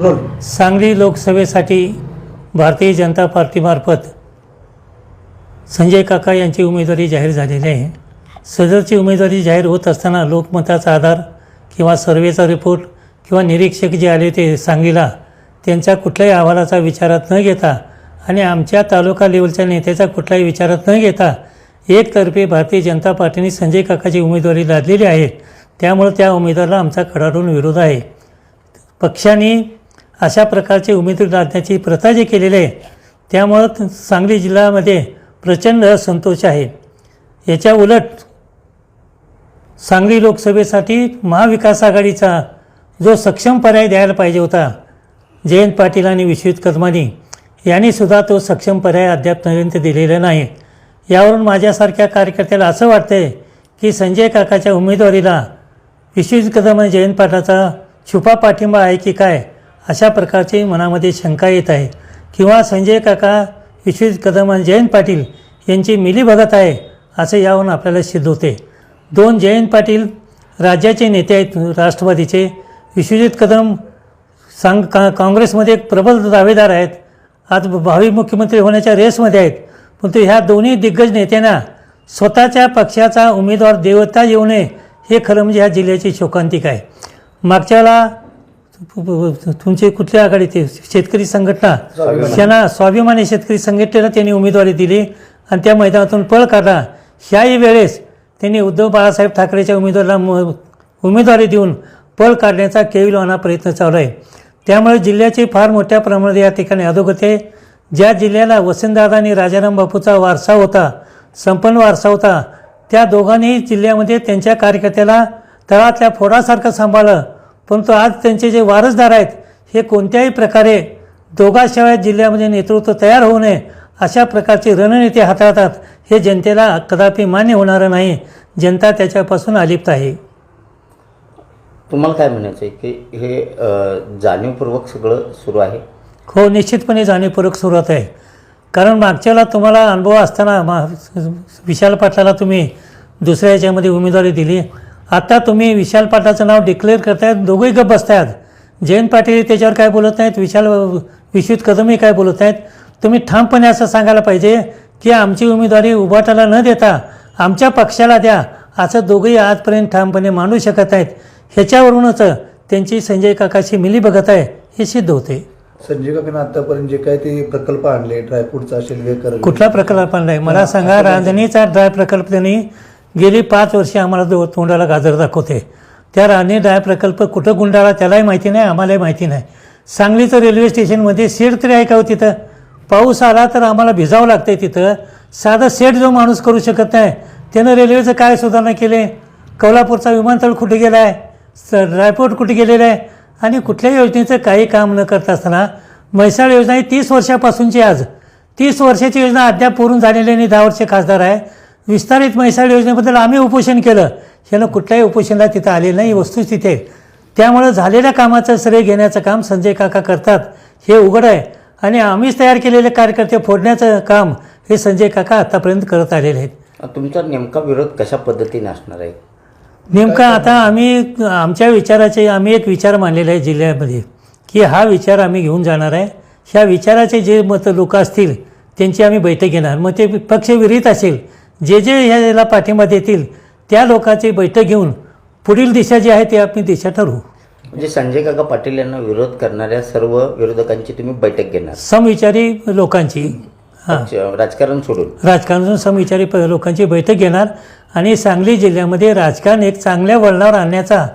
हो. सांगली लोकसभेसाठी भारतीय जनता पार्टीमार्फत संजय काका यांची उमेदवारी जाहीर झालेली आहे. सदरची उमेदवारी जाहीर होत असताना लोकमताचा आधार किंवा सर्वेचा रिपोर्ट किंवा निरीक्षक जे आले ते सांगलीला त्यांच्या कुठल्याही अहवालाचा विचारात न घेता आणि आमच्या तालुका लेवलच्या नेत्याचा कुठलाही विचारात न घेता एकतर्फे भारतीय जनता पार्टीने संजय काकाची उमेदवारी लादलेली आहे. त्यामुळं त्या उमेदवाराला आमचा कडाडून विरोध आहे. पक्षाने अशा प्रकारचे उमेदवारी लादण्याची प्रथा जी केलेली आहे त्यामुळं सांगली जिल्ह्यामध्ये प्रचंड असंतोष आहे. याच्या उलट सांगली लोकसभेसाठी महाविकास आघाडीचा जो सक्षम पर्याय द्यायला पाहिजे होता जयंत पाटील आणि विश्वजित कदमानी यांनीसुद्धा तो सक्षम पर्याय अद्याप अद्यापपर्यंत दिलेला नाही. यावरून माझ्यासारख्या कार्यकर्त्याला असं वाटतंय की संजय काकाच्या उमेदवारीला विश्वजित कदम आणि जयंत पाटलाचा छुपा पाठिंबा आहे की काय अशा प्रकारचे मनामध्ये शंका येत आहे. किंवा संजय काका विश्वजित कदम आणि जयंत पाटील यांची मिलीभगत आहे असं यावरून आपल्याला सिद्ध होते दोन जयंत पाटील राज्याचे नेते आहेत राष्ट्रवादीचे. विश्वजित कदम सांग का काँग्रेसमध्ये एक प्रबल दावेदार आहेत. आज भावी मुख्यमंत्री होण्याच्या रेसमध्ये आहेत. परंतु ह्या दोन्ही दिग्गज नेत्यांना स्वतःच्या पक्षाचा उमेदवार देवता येऊ नये हे खरं म्हणजे ह्या जिल्ह्याची शोकांतिक आहे. मागच्याला तुमचे कुठल्या आघाडीचे शेतकरी संघटना? त्यांना स्वाभिमानी शेतकरी संघटनेला त्यांनी उमेदवारी दिली आणि त्या मैदानातून पळ काढला. ह्याही वेळेस त्यांनी उद्धव बाळासाहेब ठाकरेच्या उमेदवाराला म- उमेदवारी देऊन पळ काढण्याचा केविलवाना प्रयत्न चालू आहे. त्यामुळे जिल्ह्याची फार मोठ्या प्रमाणात या ठिकाणी अधोगती आहे. ज्या जिल्ह्याला वसंतदादा आणि राजाराम बापूचा वारसा होता संपन्न वारसा होता त्या दोघांनी जिल्ह्यामध्ये त्यांच्या कार्यकर्त्याला तळातल्या फोडासारखं सांभाळलं. परंतु आज त्यांचे जे वारसदार आहेत हे कोणत्याही प्रकारे दोघाशिवाय जिल्ह्यामध्ये नेतृत्व तयार होऊ नये अशा प्रकारचे रणनीती हाताळतात हे जनतेला कदापि मान्य होणारं नाही. जनता त्याच्यापासून अलिप्त आहे. तुम्हाला काय म्हणायचं आहे की हे जाणीवपूर्वक सगळं सुरू आहे? हो निश्चितपणे जाणीवपूर्वक सुरुवात आहे. कारण मागच्याला तुम्हाला अनुभव असताना मा विशाल पाटलाला तुम्ही दुसऱ्या याच्यामध्ये उमेदवारी दिली. आता तुम्ही विशाल पाटलाचं नाव डिक्लेअर करतायत दोघंही गप्प बसतायत. जयंत पाटील त्याच्यावर काय बोलत नाहीत विशाल विश्वित कदमही काय बोलत नाहीत. तुम्ही ठामपणे असं सांगायला पाहिजे की आमची उमेदवारी उभाटाला न देता आमच्या पक्षाला द्या असं दोघंही आजपर्यंत ठामपणे मांडू शकत नाहीत. ह्याच्यावरूनच त्यांची संजय काकाशी मिली बघत आहे हे सिद्ध होते. संजय काकांना आतापर्यंत जे काय ते प्रकल्प आणले ड्रायफ्रूटचा असेल कुठला प्रकल्प आणलाय? मला सांगा रांजणीचा ड्राय प्रकल्प त्यांनी गेली पाच वर्षे आम्हाला दो- तोंडाला गाजर दाखवते. त्या राणे ड्राय प्रकल्प कुठं गुंडाळा त्यालाही माहिती नाही आम्हालाही माहिती नाही. सांगलीचं रेल्वे स्टेशनमध्ये शेड तरी आहे का हो तिथं? पाऊस आला तर आम्हाला भिजावं लागतंय तिथं. साधा सेट जो माणूस करू शकत नाही त्यानं रेल्वेचं काय सुधारणा केले? कोल्हापूरचा विमानतळ कुठे गेला आहे रायपोर्ट कुठे गेलेलं आहे? आणि कुठल्याही योजनेचं काही काम न करता असताना म्हैसाळ योजना ही तीस वर्षापासूनची आज. तीस वर्षाची योजना अद्याप पूर्ण झालेली आणि दहा वर्षे खासदार आहे. विस्तारित म्हैसाळ योजनेबद्दल आम्ही उपोषण केलं. यानं कुठल्याही उपोषणाला तिथं आलेलं नाही वस्तुस्थिती आहे त्यामुळं झालेल्या कामाचं श्रेय घेण्याचं काम संजय काका करतात हे उघड आहे. आणि आम्हीच तयार केलेले कार्यकर्ते फोडण्याचं काम हे संजय काका आत्तापर्यंत करत आलेले आहेत. तुमचा नेमका विरोध कशा पद्धतीने असणार आहे? नेमका आता आम्ही आमच्या विचाराचे आम्ही एक विचार मांडलेला आहे जिल्ह्यामध्ये की हा विचार आम्ही घेऊन जाणार आहे. ह्या विचाराचे जे मत लोक असतील त्यांची आम्ही बैठक घेणार. मग ते पक्षविरहित असेल जे जे ह्याला पाठिंबा देतील त्या लोकांची बैठक घेऊन पुढील दिशा जी आहे ती आपण दिशा ठरवू. म्हणजे संजय काका पाटील यांना विरोध करणाऱ्या सर्व विरोधकांची तुम्ही बैठक घेणार. समविचारी लोकांची. राजकारण सोडून. राजकारणातून समविचारी प लोकांची बैठक घेणार आणि सांगली जिल्ह्यामध्ये राजकारण एक चांगल्या वळणावर आणण्याचा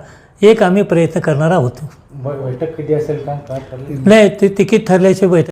एक आम्ही प्रयत्न करणार आहोत. बैठक कधी असेल का? काय ठरलं? नाही ते तिकीट ठरल्याची बैठक